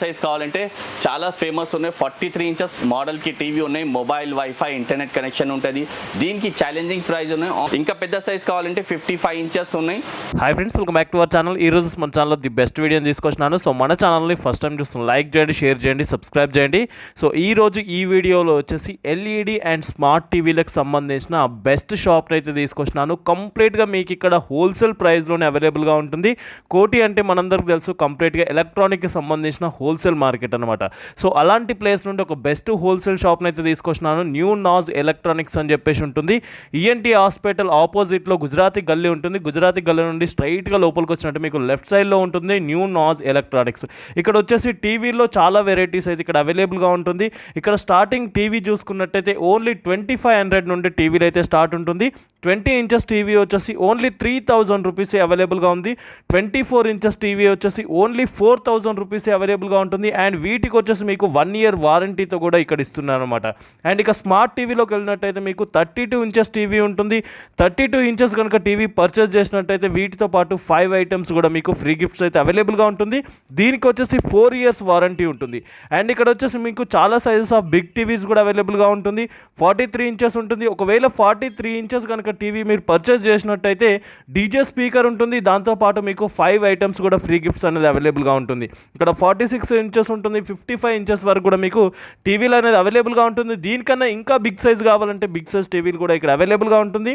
Size కావాలంటే చాలా famous ఉన్నాయి. ఫార్టీ త్రీ ఇంచెస్ మోడల్కి టీవీ ఉన్నాయి. మొబైల్ వైఫై ఇంటర్నెట్ కనెక్షన్ ఉంటుంది. దీనికి ఛాలెంజింగ్ ప్రైస్ ఉన్నాయి. ఇంకా పెద్ద సైజ్ కావాలంటే ఫిఫ్టీ ఫైవ్ ఇంచెస్ ఉన్నాయి. Hi friends welcome back to our channel ఈ రోజు మన ఛానల్లో ది బెస్ట్ వీడియోని తీసుకొచ్చినాను. సో మన ఛానల్ని ఫస్ట్ టైం చూస్తున్న లైక్ చేయండి షేర్ చేయండి సబ్స్క్రైబ్ చేయండి. సో ఈ రోజు ఈ వీడియోలో వచ్చేసి ఎల్ఈడి అండ్ స్మార్ట్ టీవీలకు సంబంధించిన బెస్ట్ షాప్ని అయితే తీసుకొచ్చినాను. కంప్లీట్గా మీకు ఇక్కడ హోల్సేల్ ప్రైస్లోనే అవైలబుల్గా ఉంటుంది. కోటి అంటే మనందరికి తెలుసు కంప్లీట్గా ఎలక్ట్రానిక్కి సంబంధించిన హోల్సేల్ మార్కెట్ అనమాట సో అలాంటి ప్లేస్ నుండి ఒక బెస్ట్ హోల్సేల్ షాప్ని అయితే తీసుకొచ్చినాను. న్యూ నాజ్ ఎలక్ట్రానిక్స్ అని చెప్పేసి ఉంటుంది. ఈఎన్టీ హాస్పిటల్ ఆపోజిట్లో గుజరాతీ గల్లీ ఉంటుంది. గుజరాతీ గల్లీ నుండి స్ట్రైట్గా లోపలికి వచ్చినట్టు మీకు లెఫ్ట్ సైడ్లో ఉంటుంది న్యూ నాజ్ ఎలక్ట్రానిక్స్. ఇక్కడ వచ్చేసి టీవీలో చాలా వెరైటీస్ అయితే ఇక్కడ అవైలబుల్గా ఉంటుంది. ఇక్కడ స్టార్టింగ్ టీవీ చూసుకున్నట్టయితే ఓన్లీ ట్వంటీ ఫైవ్ హండ్రెడ్ నుండి టీవీలు అయితే స్టార్ట్ ఉంటుంది. ట్వంటీ ఇంచెస్ టీవీ వచ్చేసి ఓన్లీ త్రీ థౌజండ్ రూపీస్ అవైలబుల్గా ఉంది. ట్వంటీ ఫోర్ ఇంచెస్ టీవీ వచ్చేసి ఓన్లీ ఫోర్ థౌజండ్ రూపీస్ అవైలబుల్గా ఉంటుంది. అండ్ వీటికి వచ్చేసి మీకు వన్ ఇయర్ వారంటీతో కూడా ఇక్కడ ఇస్తున్నారు అనమాట అండ్ ఇక స్మార్ట్ టీవీలోకి వెళ్ళినట్టయితే మీకు థర్టీ టూ ఇంచెస్ టీవీ ఉంటుంది. థర్టీ టూ ఇంచెస్ కనుక టీవీ పర్చేస్ చేసినట్టయితే వీటితో పాటు ఫైవ్ ఐటమ్స్ కూడా మీకు ఫ్రీ గిఫ్ట్స్ అయితే అవైలబుల్గా ఉంటుంది. దీనికి వచ్చేసి ఫోర్ ఇయర్స్ వారంటీ ఉంటుంది. అండ్ ఇక్కడ వచ్చేసి మీకు చాలా సైజెస్ ఆఫ్ బిగ్ టీవీస్ కూడా అవైలబుల్గా ఉంటుంది. ఫార్టీ త్రీ ఇంచెస్ ఉంటుంది. ఒకవేళ ఫార్టీ త్రీ ఇంచెస్ కనుక టీవీ మీరు పర్చేస్ చేసినట్టయితే డీజే స్పీకర్ ఉంటుంది. దాంతోపాటు మీకు ఫైవ్ ఐటమ్స్ కూడా ఫ్రీ గిఫ్ట్స్ అనేది అవైలబుల్గా ఉంటుంది. ఇక్కడ ఫార్టీ సిక్స్ సిక్స్ ఇంచెస్ ఉంటుంది ఫిఫ్టీ ఫైవ్ ఇంచెస్ వరకు కూడా మీకు టీవీలు అనేది అవైలబుల్గా ఉంటుంది. దీనికన్నా ఇంకా బిగ్ సైజ్ కావాలంటే బిగ్ సైజ్ టీవీలు కూడా ఇక్కడ అవైలబుల్గా ఉంటుంది.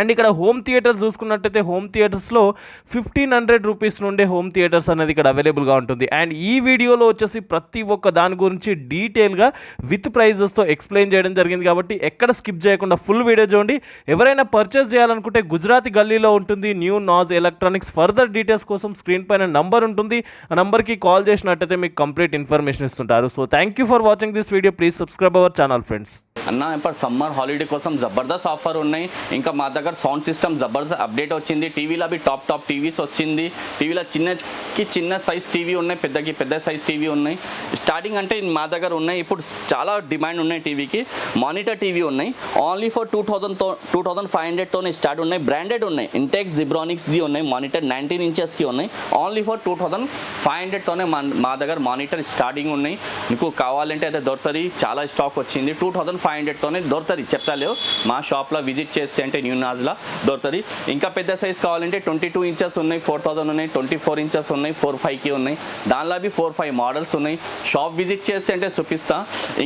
అండ్ ఇక్కడ హోమ్ థియేటర్స్ చూసుకున్నట్టయితే హోమ్ థియేటర్స్లో ఫిఫ్టీన్ హండ్రెడ్ రూపీస్ నుండే హోమ్ థియేటర్స్ అనేది ఇక్కడ అవైలబుల్గా ఉంటుంది. అండ్ ఈ వీడియోలో వచ్చేసి ప్రతి ఒక్క దాని గురించి డీటెయిల్గా విత్ ప్రైజెస్తో ఎక్స్ప్లెయిన్ చేయడం జరిగింది కాబట్టి ఎక్కడ స్కిప్ చేయకుండా ఫుల్ వీడియో చూడండి. ఎవరైనా పర్చేస్ చేయాలనుకుంటే గుజరాతీ గల్లీలో ఉంటుంది. New Naaz electronics. Further details కోసం స్క్రీన్ పైన నంబర్ ఉంటుంది. ఆ నంబర్కి కాల్ చేసినట్టయితే మీకు కంప్లీట్ ఇన్ఫర్మేషన్ ఇస్తుంటారు. So thank you for watching this video. Please subscribe our channel friends. అన్న ఇప్పుడు సమ్మర్ హాలిడే కోసం జబర్దస్త్ ఆఫర్ ఉన్నాయి. ఇంకా మా దగ్గర సౌండ్ సిస్టమ్ జబర్దస్త్ అప్డేట్ వచ్చింది. టీవీలో అవి టాప్ టాప్ టీవీస్ వచ్చింది. టీవీలో చిన్నకి చిన్న సైజ్ టీవీ ఉన్నాయి పెద్దకి పెద్ద సైజ్ టీవీ ఉన్నాయి. స్టార్టింగ్ అంటే మా దగ్గర ఉన్నాయి. ఇప్పుడు చాలా డిమాండ్ ఉన్నాయి టీవీకి. మానిటర్ టీవీ ఉన్నాయి. Only for two thousand two thousand five హండ్రెడ్తోనే start ఉన్నాయి. బ్రాండెడ్ ఉన్నాయి. ఇంటెక్స్ జిబ్రానిక్స్ది ఉన్నాయి. మానిటర్ నైన్టీన్ ఇంచెస్కి ఉన్నాయి. Only for two thousand five హండ్రెడ్తోనే మా మా దగ్గర మానిటర్ స్టార్టింగ్ ఉన్నాయి. మీకు కావాలంటే అయితే దొరుకుతుంది. చాలా స్టాక్ వచ్చింది. టూ థౌసండ్ ఫైవ్ హండ్రెడ్తోనే దొరుకుతుంది. చెప్తలేవు మా షాప్లో విజిట్ చేస్తే అంటే న్యూ నాజ్లో దొరుకుతుంది. ఇంకా పెద్ద సైజ్ కావాలంటే ట్వంటీ టూ ఇంచెస్ ఉన్నాయి ఫోర్ థౌసండ్ ఉన్నాయి ట్వంటీ ఫోర్ ఇంచెస్ ఉన్నాయి ఫోర్ ఫైవ్కి ఉన్నాయి. దానిలో అవి ఫోర్ ఫైవ్ మోడల్స్ ఉన్నాయి. షాప్ విజిట్ చేస్తే అంటే చూపిస్తా.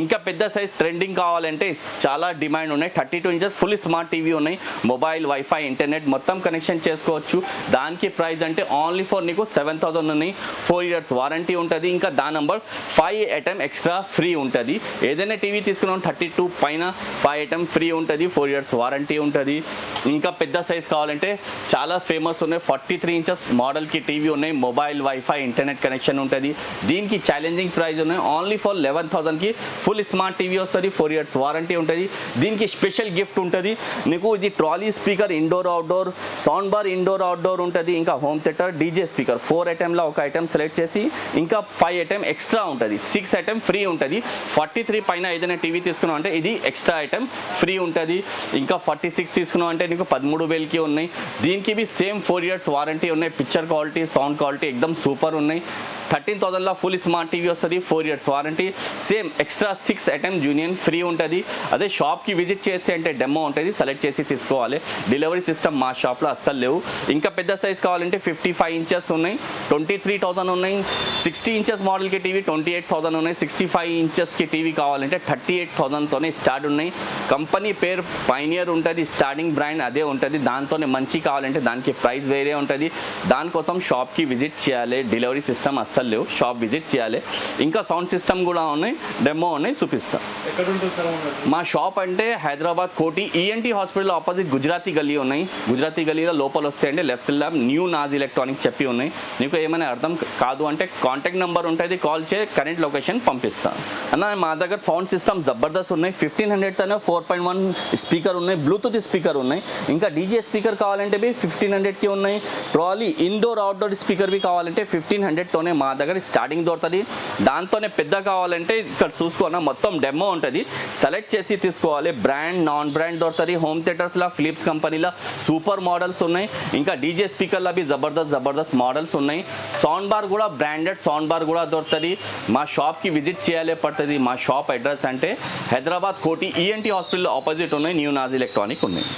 ఇంకా పెద్ద సైజ్ ట్రెండింగ్ కావాలంటే చాలా డిమాండ్ ఉన్నాయి. Thirty two inches full smart TV ఉన్నాయి. మొబైల్ వైఫై ఇంటర్నెట్ మొత్తం కనెక్షన్ చేసుకోవచ్చు. దానికి ప్రైస్ అంటే ఓన్లీ ఫర్ నీకు సెవెన్ థౌసండ్ ఉన్నాయి. ఫోర్ ఇయర్స్ వారంటీ ఉంటుంది. ఇంకా దాని number five item extra free ఉంటుంది. ఏదైనా టీవీ తీసుకున్నాం థర్టీ టూ పైన ఫైవ్ ఐటమ్ ఫ్రీ ఉంటుంది. ఫోర్ ఇయర్స్ వారంటీ ఉంటుంది. ఇంకా పెద్ద సైజ్ కావాలంటే చాలా ఫేమస్ ఉన్నాయి. ఫార్టీ త్రీ ఇంచెస్ మోడల్కి టీవీ ఉన్నాయి. మొబైల్ వైఫై ఇంటర్నెట్ కనెక్షన్ ఉంటుంది. దీనికి ఛాలెంజింగ్ ప్రైస్ ఉన్నాయి. ఓన్లీ ఫర్ లెవెన్ థౌసండ్కి ఫుల్ స్మార్ట్ టీవీ వస్తుంది. ఫోర్ ఇయర్స్ వారంటీ ఉంటుంది. దీనికి స్పెషల్ గిఫ్ట్ ఉంటుంది. నీకు ఇది trolley speaker indoor outdoor sound bar indoor outdoor ఉంటుంది. ఇంకా home theatre DJ speaker four ఐటెంలో ఒక ఐటెం సెలెక్ట్ చేసి ఇంకా ఫైవ్ ఐటెం ఎక్స్ట్రా ఉంటుంది. సిక్స్ ఐటెం ఫ్రీ ఉంటుంది. ఫార్టీ త్రీ పైన ఏదైనా టీవీ తీసుకున్నాం అంటే ఇది ఎక్స్ట్రా ఐటెం ఫ్రీ ఉంటుంది. ఇంకా ఫార్టీ సిక్స్ తీసుకున్నాం అంటే నీకు పదమూడు వేలకి ఉన్నాయి. దీనికి బి సేమ్ ఫోర్ ఇయర్స్ వారంటీ ఉన్నాయి. పిక్చర్ క్వాలిటీ సౌండ్ క్వాలిటీ ఎక్దమ్ సూపర్ ఉన్నాయి. థర్టీన్ థౌసండ్లో ఫుల్ స్మార్ట్ టీవీ వస్తుంది four years warranty. Same extra six item జూనియన్ free ఉంటుంది. అదే షాప్కి విజిట్ చేసి అంటే డెమో ఉంటుంది సెలెక్ట్ చేసి తీసుకోవాలి. డెలివరీ సిస్టమ్ మా షాప్లో అస్సలు లేవు. ఇంకా పెద్ద సైజ్ కావాలంటే ఫిఫ్టీ ఫైవ్ ఇంచెస్ ఉన్నాయి. ట్వంటీ త్రీ థౌసండ్ ఉన్నాయి. సిక్స్టీ ఇంచెస్ మోడల్కి టీవీ ట్వంటీ ఎయిట్ థౌసండ్ ఉన్నాయి. సిక్స్టీ ఫైవ్ ఇంచెస్కి టీవీ కావాలంటే థర్టీ ఎయిట్ థౌసండ్తోనే స్టార్ట్ ఉన్నాయి. కంపెనీ పేరు పైనియర్ ఉంటుంది స్టార్టింగ్ బ్రాండ్ అదే ఉంటుంది. దాంతోనే మంచి కావాలంటే దానికి ప్రైస్ వేరే ఉంటుంది. దానికోసం షాప్కి విజిట్ చేయాలి. డెలివరీ సిస్టమ్ అస్సలు లేవు. షాప్ విజిట్ చేయాలి. ఇంకా సౌండ్ సిస్టమ్ కూడా ఉన్నాయి. డెమో ఉన్నాయి. చూపిస్తాం. మా షాప్ అంటే Hyderabad Koti. ENT hospital opposite Gujarati గల్లీ ఉన్నాయి. గుజరాతీ గల్లీలో లోపల వస్తే అంటే left side new Naaz electronics చెప్పి ఉన్నాయి. నీకు ఏమైనా అర్థం కాదు అంటే కాంటాక్ట్ నెంబర్ ఉంటుంది. కాల్ చే కరెంట్ లొకేషన్ పంపిస్తాను అన్న మా దగ్గర సౌండ్ సిస్టమ్ జబర్దస్త్ ఉన్నాయి. ఫిఫ్టీన్ హండ్రెడ్ తోనే ఫోర్ పాయింట్ వన్ స్పీకర్ ఉన్నాయి. బ్లూటూత్ స్పీకర్ ఉన్నాయి. ఉన్నాయి. ఇంకా డీజే స్పీకర్ కావాలంటే బి ఫిఫ్టీన్ హండ్రెడ్కి ఉన్నాయి. Trolley indoor outdoor speaker B కావాలంటే ఫిఫ్టీన్ హండ్రెడ్తోనే మా దగ్గర స్టార్టింగ్ దొరుకుతుంది. దాంతోనే పెద్ద కావాలంటే ఇక్కడ చూసుకున్న మొత్తం డెమో ఉంటుంది. సెలెక్ట్ చేసి తీసుకోవాలి. బ్రాండ్ నాన్ బ్రాండ్ దొరుకుతుంది హోమ్ థియేటర్స్లో ఫిలిప్స్ కంపెనీలో సూపర్ మోడల్స్ ఉన్నాయి. ఇంకా డీజే స్పీకర్లో బి జబర్దస్త్ జబర్దస్త్ మోడల్స్ ఉన్నాయి. సౌండ్ బార్ కూడా బ్రాండెడ్ సౌండ్ బార్ కూడా దొరుకుతుంది. మా షాప్కి విజిట్ చేయాలే పడుతుంది. మా షాప్ అడ్రస్ అంటే Hyderabad Koti ENT hospital opposite ఉన్నాయి. న్యూ నాజ్ ఎలక్ట్రానిక్ ఉన్నాయి.